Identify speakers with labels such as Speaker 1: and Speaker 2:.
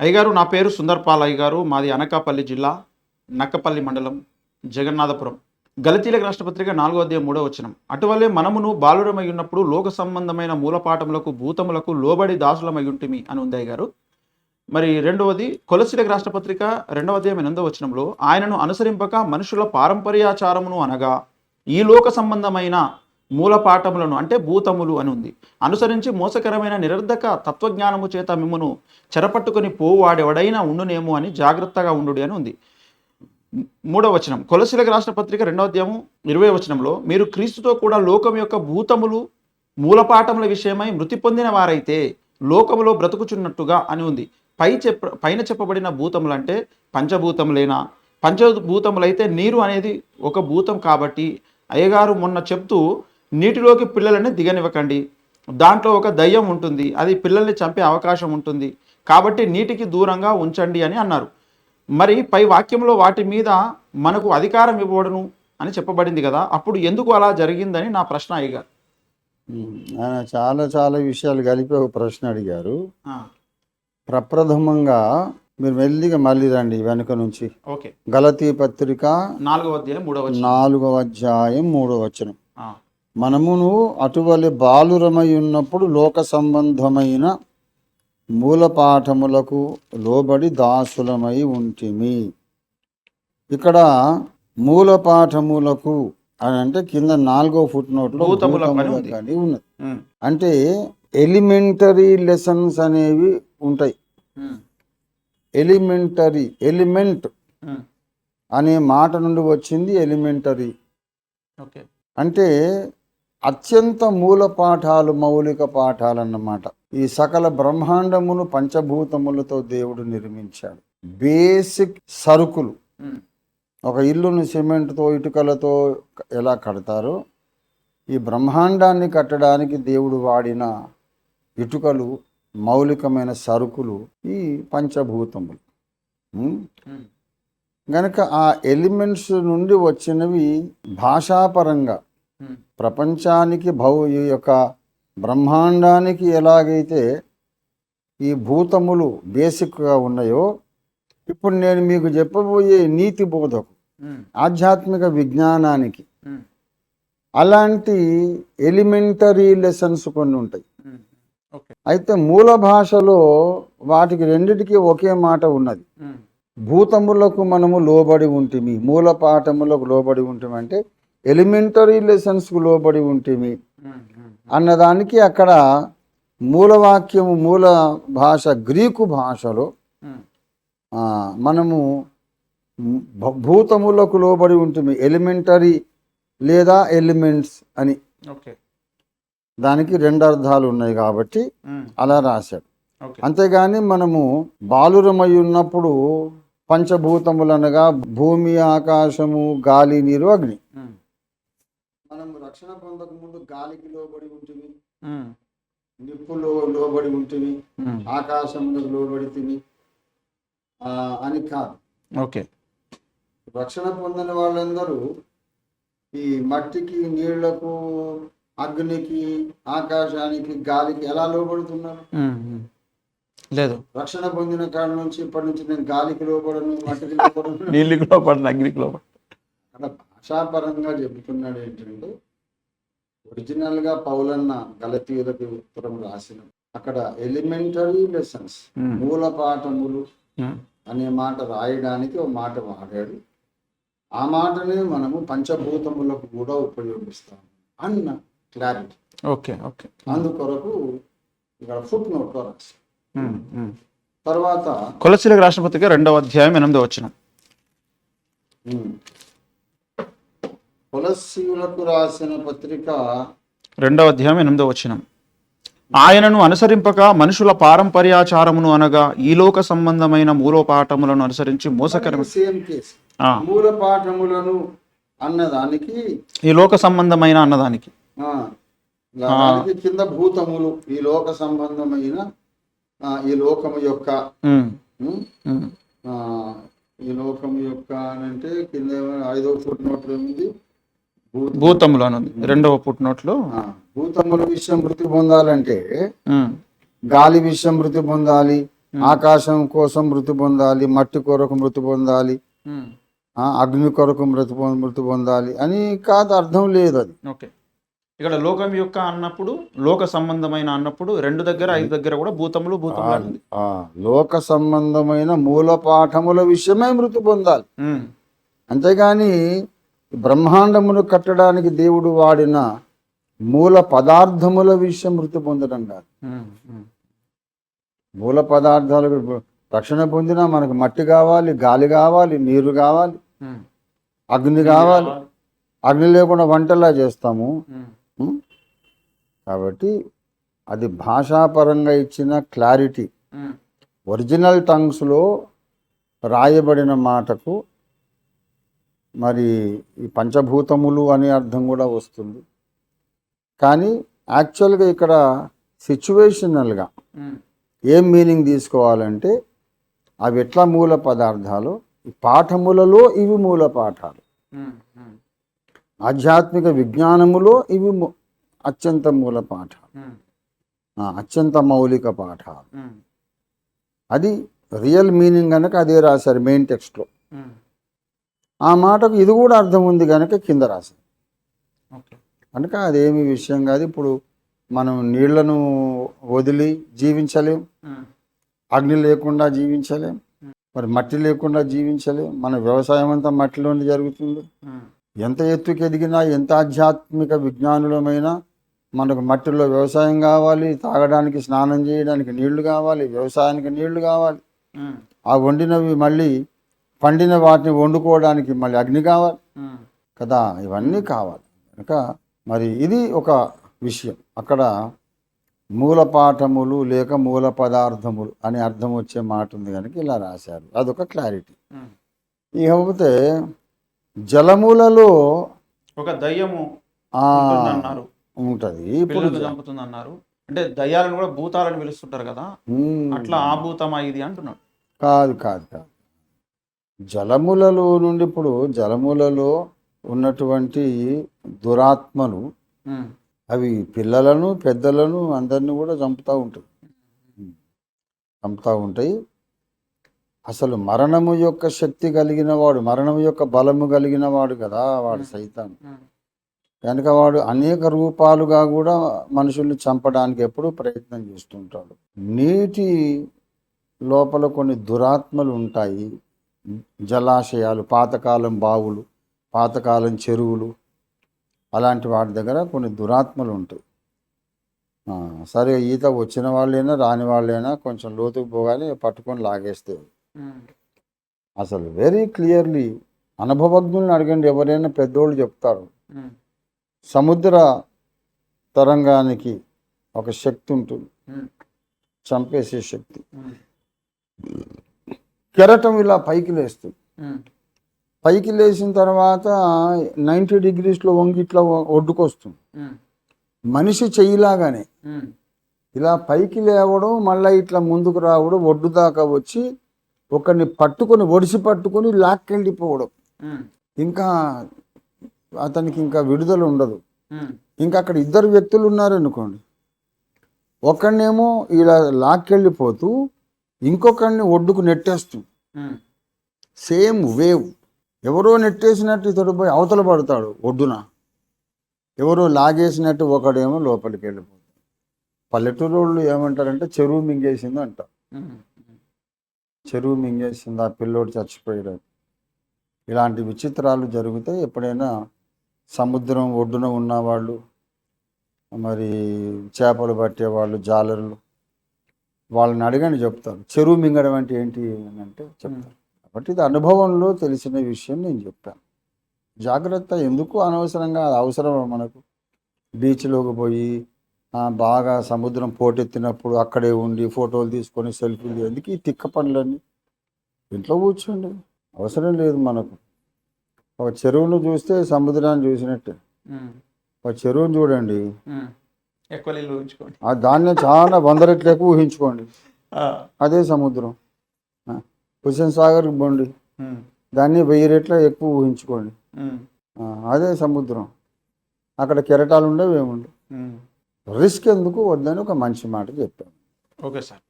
Speaker 1: అయ్యగారు నా పేరు సుందర్పాల్ అయ్యగారు. మాది అనకాపల్లి జిల్లా నక్కపల్లి మండలం జగన్నాథపురం. గలతీలకు రాష్ట్రపత్రిక నాలుగో అధ్యాయం మూడో వచనం. అటువల్లే మనమును బాలురమై ఉన్నప్పుడు లోక సంబంధమైన మూలపాఠములకు భూతములకు లోబడి దాసులమై ఉంటిమి అని ఉంది అయ్యగారు. మరి రెండవది కొలసిలకు రాష్ట్రపత్రిక రెండవ అధ్యాయం ఎనిమిదో వచనంలో ఆయనను అనుసరింపక మనుషుల పారంపర్యాచారమును అనగా ఈ లోక సంబంధమైన మూలపాఠములను అంటే భూతములు అని ఉంది. అనుసరించి మోసకరమైన నిరర్ధక తత్వజ్ఞానము చేత మిమ్మను చెరపట్టుకొని పోవాడెవడైనా ఉండునేమో అని జాగ్రత్తగా ఉండు అని ఉంది. మూడవ వచనం కొలసిలకు రాష్ట్ర పత్రిక రెండవ అధ్యాయము ఇరవై వచనంలో మీరు క్రీస్తుతో కూడా లోకం యొక్క భూతములు మూలపాఠముల విషయమై మృతి పొందిన వారైతే లోకములో బ్రతుకుచున్నట్టుగా అని ఉంది. పై చెప్ప పైన చెప్పబడిన భూతములు అంటే పంచభూతములేనా? పంచభూతములైతే నీరు అనేది ఒక భూతం కాబట్టి అయ్యగారు మొన్న చెప్తూ నీటిలోకి పిల్లలని దిగనివ్వకండి. దాంట్లో ఒక దయ్యం ఉంటుంది. అది పిల్లల్ని చంపే అవకాశం ఉంటుంది. కాబట్టి నీటికి దూరంగా ఉంచండి అని అన్నారు. మరి పై వాక్యంలో వాటి మీద మనకు అధికారం ఇవ్వబడును అని చెప్పబడింది కదా. అప్పుడు ఎందుకు అలా జరిగిందని నా ప్రశ్న అయ్యగారు
Speaker 2: ఆయన చాలా చాలా విషయాలు కలిపి ఒక ప్రశ్న అడిగారు. ప్రప్రథమంగా మీరు మెల్లిగా మళ్ళీ రండి వెనుక నుంచి.
Speaker 1: ఓకే.
Speaker 2: గలతీ పత్రిక
Speaker 1: నాలుగవ అధ్యాయం మూడవ.
Speaker 2: నాలుగవ అధ్యాయం మూడవ వచనం.
Speaker 1: ఆ,
Speaker 2: మనమును అటువలి బాలురమై ఉన్నప్పుడు లోక సంబంధమైన మూలపాఠములకు లోబడి దాసులమై ఉంటిమి. ఇక్కడ మూలపాఠములకు అని అంటే కింద నాలుగో ఫుట్ నోట్లో.
Speaker 1: అని
Speaker 2: ఉన్నది. అంటే ఎలిమెంటరీ లెసన్స్ అనేవి ఉంటాయి. ఎలిమెంటరీ ఎలిమెంట్ అనే మాట నుండి వచ్చింది ఎలిమెంటరీ. అంటే అత్యంత మూల పాఠాలు మౌలిక పాఠాలు అన్నమాట ఈ సకల బ్రహ్మాండమును పంచభూతములతో దేవుడు నిర్మించాడు. బేసిక్ సరుకులు. ఒక ఇల్లును సిమెంట్తో ఇటుకలతో ఎలా కడతారో? ఈ బ్రహ్మాండాన్ని కట్టడానికి దేవుడు వాడిన ఇటుకలు మౌలికమైన సరుకులు ఈ పంచభూతములు. గనక ఆ ఎలిమెంట్స్ నుండి వచ్చినవి భాషాపరంగా ప్రపంచానికి భౌ ఈ యొక్క బ్రహ్మాండానికి ఎలాగైతే ఈ భూతములు బేసిక్గా ఉన్నాయో ఇప్పుడు నేను మీకు చెప్పబోయే నీతి బోధకు ఆధ్యాత్మిక విజ్ఞానానికి అలాంటి ఎలిమెంటరీ లెసన్స్ కొన్ని ఉంటాయి. అయితే మూల భాషలో వాటికి రెండిటికి ఒకే మాట ఉన్నది. భూతములకు మనము లోబడి ఉంటిమి మూల పాఠములకు లోబడి ఉంటిమి అంటే ఎలిమెంటరీ లెసన్స్కు లోబడి ఉంటిమి. అన్నదానికి అక్కడ మూలవాక్యము మూల భాష గ్రీకు భాషలో మనము భూతములకు లోబడి ఉంటుంది ఎలిమెంటరీ లేదా ఎలిమెంట్స్ అని. దానికి రెండు అర్థాలు ఉన్నాయి కాబట్టి అలా రాశాడు. అంతేగాని మనము బాలురమై ఉన్నప్పుడు పంచభూతములు అనగా భూమి ఆకాశము గాలి నీరు అగ్ని. మనము రక్షణ పొందక ముందు గాలికి లోబడి ఉంటుంది నిప్పులో లోబడి ఉంటుంది
Speaker 1: ఉమ్,
Speaker 2: ఆకాశములకు లోబడి తిని. ఆ, అని కాదు.
Speaker 1: ఓకే.
Speaker 2: రక్షణ పొందిన వాళ్ళందరూ ఈ మట్టికి నీళ్ళకు అగ్నికి ఆకాశానికి గాలికి ఎలా లోబడుతున్నారు.
Speaker 1: లేదు.
Speaker 2: రక్షణ పొందిన కాడ నుంచి ఇప్పటి నుంచి నేను గాలికి లోబడను మట్టికి లోబడను.
Speaker 1: నీళ్ళకి పడిన అగ్నికి
Speaker 2: అక్కడ భాషాపరంగా చెబుతున్నాడు ఏంటంటే ఒరిజినల్గా పౌలన్న గలతీయులకి ఉత్తరం రాసిన అక్కడ ఎలిమెంటరీ లెసన్స్ మూల పాఠములు అనే మాట రాయడానికి ఒక మాట వాడాడు. ఆ మాటనే మనము పంచభూతములకు కూడా ఉపయోగిస్తాం అన్న క్లారిటీ.
Speaker 1: Okay okay.
Speaker 2: అందుకొరకు ఇక్కడ ఫుట్ నోట్లో రాసి. తర్వాత
Speaker 1: కొలసీలకు రాష్ట్రపతిగా రెండవ అధ్యాయం ఎనిమిదో వచ్చిన
Speaker 2: ఉమ్, కొలస్సీయులకు రాసిన పత్రిక
Speaker 1: రెండవ అధ్యాయం ఎనిమిదో వచనం. ఆయనను అనుసరింపక మనుషుల పారంపర్యాచారమును అనగా ఈ లోక సంబంధమైన మూలోపాఠములను అనుసరించి మోసకరమైన
Speaker 2: సేమ్ కేసు.
Speaker 1: ఆ,
Speaker 2: మూల పాఠములను అన్నదానికి
Speaker 1: ఈ లోక సంబంధమైన అన్నదానికి.
Speaker 2: కింద భూతములు ఈ లోక సంబంధమైన ఈ లోకము యొక్క ఈ లోకము యొక్క అని అంటే కింద ఐదో ఫుట్ నోట్లు ఉంది.
Speaker 1: భూతములు. అని రెండవ పుట్టినోట్లో
Speaker 2: భూతముల విషయం మృతి పొందాలంటే గాలి విషయం మృతి పొందాలి ఆకాశం కోసం మృతి పొందాలి మట్టి కొరకు మృతి పొందాలి అగ్ని కొరకు మృతి మృతి పొందాలి అని కాదు అర్థం లేదు అది.
Speaker 1: ఓకే. ఇక్కడ లోకం యొక్క అన్నప్పుడు లోక సంబంధమైన అన్నప్పుడు రెండు దగ్గర ఐదు దగ్గర కూడా భూతములు భూతములు
Speaker 2: లోక సంబంధమైన మూల పాఠముల విషయమై మృతి పొందాలి. అంతేగాని బ్రహ్మాండమును కట్టడానికి దేవుడు వాడిన మూల పదార్థముల విషయం మృతి పొందడం కాదు. మూల పదార్థాలకు రక్షణ పొందినా మనకు మట్టి కావాలి గాలి కావాలి నీరు కావాలి. అగ్ని కావాలి. అగ్ని లేకుండా వంటలా చేస్తాము? కాబట్టి అది భాషాపరంగా ఇచ్చిన క్లారిటీ. ఒరిజినల్ టంగ్స్లో రాయబడిన మాటకు మరి ఈ పంచభూతములు అనే అర్థం కూడా వస్తుంది. కానీ యాక్చువల్గా ఇక్కడ సిచ్యువేషనల్గా ఏం మీనింగ్ తీసుకోవాలంటే అవి ఎట్లా మూల పదార్థాలు? ఈ పాఠములలో ఇవి మూల పాఠాలు. ఆధ్యాత్మిక విజ్ఞానములో ఇవి ము- అత్యంత మూల పాఠాలు. అత్యంత మౌలిక పాఠాలు. అది రియల్ మీనింగ్ కనుక అదే రాశారు మెయిన్ టెక్స్ట్లో ఆ మాటకు ఇది కూడా అర్థం ఉంది కనుక కింద
Speaker 1: ఓకే.
Speaker 2: కనుక అదేమి విషయం కాదు. ఇప్పుడు మనం నీళ్ళను వదిలి జీవించలేం. అగ్ని లేకుండా జీవించలేం. మరి మట్టి లేకుండా జీవించలేం. మన వ్యవసాయం అంతా మట్టిలోనే జరుగుతుంది. ఎంత ఎత్తుకి ఎదిగినా ఎంత ఆధ్యాత్మిక విజ్ఞానులమైనా మనకు మట్టిలో వ్యవసాయం కావాలి. తాగడానికి స్నానం చేయడానికి నీళ్ళు కావాలి. వ్యవసాయానికి నీళ్ళు కావాలి. ఆ వండినవి మళ్ళీ పండిన వాటిని వండుకోవడానికి మళ్ళీ అగ్ని కావాలి. కదా ఇవన్నీ కావాలి. కనుక మరి ఇది ఒక విషయం. అక్కడ మూల పాఠములు లేక మూల పదార్థములు అని అర్థం వచ్చే మాట ఉంది కనుక ఇలా రాశారు. అదొక క్లారిటీ. ఇకపోతే జలములలో
Speaker 1: ఒక దయ్యము అన్నారు
Speaker 2: ఉంటది. ఇప్పుడు
Speaker 1: చంపుతుంది అన్నారు అంటే దయ్యాలను కూడా భూతాలను పిలుస్తుంటారు కదా. అట్లా ఆ భూతమా ఇది అంటున్నాడు.
Speaker 2: కాదు కాదు కాదు. జలములలో నుండి ఇప్పుడు జలములలో ఉన్నటువంటి దురాత్మలు అవి పిల్లలను పెద్దలను అందరిని కూడా చంపుతూ ఉంటాయి. చంపుతూ ఉంటాయి. అసలు మరణము యొక్క శక్తి కలిగిన వాడు మరణము యొక్క బలము కలిగిన వాడు కదా వాడు సైతాన్.
Speaker 1: ఉమ్,
Speaker 2: కనుక వాడు అనేక రూపాలుగా కూడా మనుషుల్ని చంపడానికి ఎప్పుడూ ప్రయత్నం చేస్తుంటాడు. నీటి లోపల కొన్ని దురాత్మలు ఉంటాయి. జలాశయాలు పాతకాలం బావులు పాతకాలం చెరువులు అలాంటి వాటి దగ్గర కొన్ని దురాత్మలు ఉంటాయి. సరే ఈత వచ్చిన వాళ్ళైనా రాని వాళ్ళైనా కొంచెం లోతుకు పోగానే పట్టుకొని లాగేస్తే. అసలు వెరీ క్లియర్లీ అనుభవజ్ఞులను అడగండి ఎవరైనా పెద్దోళ్ళు చెప్తారు. సముద్ర తరంగానికి ఒక శక్తి ఉంటుంది. చంపేసే శక్తి. కెరటం ఇలా పైకి లేస్తుంది. పైకి లేచిన తర్వాత నైంటీ డిగ్రీస్లో వంగి ఇట్లా ఒడ్డుకొస్తుంది. మనిషి చెయ్యిలాగానే ఇలా పైకి లేవడం మళ్ళీ ఇట్లా ముందుకు రావడం ఒడ్డు దాకా వచ్చి ఒకరిని పట్టుకొని ఒడిసి పట్టుకొని లాక్కెళ్ళిపోవడం. ఇంకా అతనికి ఇంకా విడుదల ఉండదు. ఇంకా అక్కడ ఇద్దరు వ్యక్తులు ఉన్నారనుకోండి. ఒకడినేమో ఇలా లాక్కెళ్ళిపోతూ ఇంకొకరిని ఒడ్డుకు నెట్టేస్తుంది సేమ్ వేవ్. ఎవరో నెట్టేసినట్టు ఇతడు పోయి అవతల పడతాడు ఒడ్డున. ఎవరో లాగేసినట్టు ఒకడేమో లోపలికి వెళ్ళిపోతాడు. పల్లెటూరు వాళ్ళు ఏమంటారంటే చెరువు మింగేసింది
Speaker 1: ఉమ్,
Speaker 2: చెరువు మింగేసింది ఆ పిల్లోడు చచ్చిపోయాడు. ఇలాంటి విచిత్రాలు జరిగితే ఎప్పుడైనా సముద్రం ఒడ్డున ఉన్నవాళ్ళు మరి చేపలు పట్టేవాళ్ళు జాలరులు వాళ్ళని అడగని చెప్తారు. చెరువు మింగడం అంటే ఏంటి అని అంటే చెప్తారు. కాబట్టి ఇది అనుభవంలో తెలిసిన విషయం నేను చెప్పాను. జాగ్రత్త ఎందుకు అనవసరంగా అది అవసరం మనకు? బీచ్లోకి పోయి బాగా సముద్రం పోటెత్తినప్పుడు అక్కడే ఉండి ఫోటోలు తీసుకొని సెల్ఫీలు ఎందుకు ఈ తిక్క పనులన్నీ? ఇంట్లో కూర్చోండి. అవసరం లేదు మనకు. ఒక చెరువును చూస్తే సముద్రాన్ని చూసినట్టే. ఒక చెరువును చూడండి.
Speaker 1: ఎక్కువ నీళ్ళు ఊహించుకోండి.
Speaker 2: ఆ దాన్ని చాలా వంద రెట్లు ఎక్కువ ఊహించుకోండి. అదే సముద్రం. హుస్సేన్ సాగర్కి పోండి.
Speaker 1: ఉమ్,
Speaker 2: దాన్ని వెయ్యి రెట్ల ఎక్కువ ఊహించుకోండి. అదే సముద్రం. అక్కడ కెరటాలు ఉండవు ఏముండవు. రిస్క్ ఎందుకు వద్దని ఒక మంచి మాట చెప్పాను
Speaker 1: ఓకే సార్.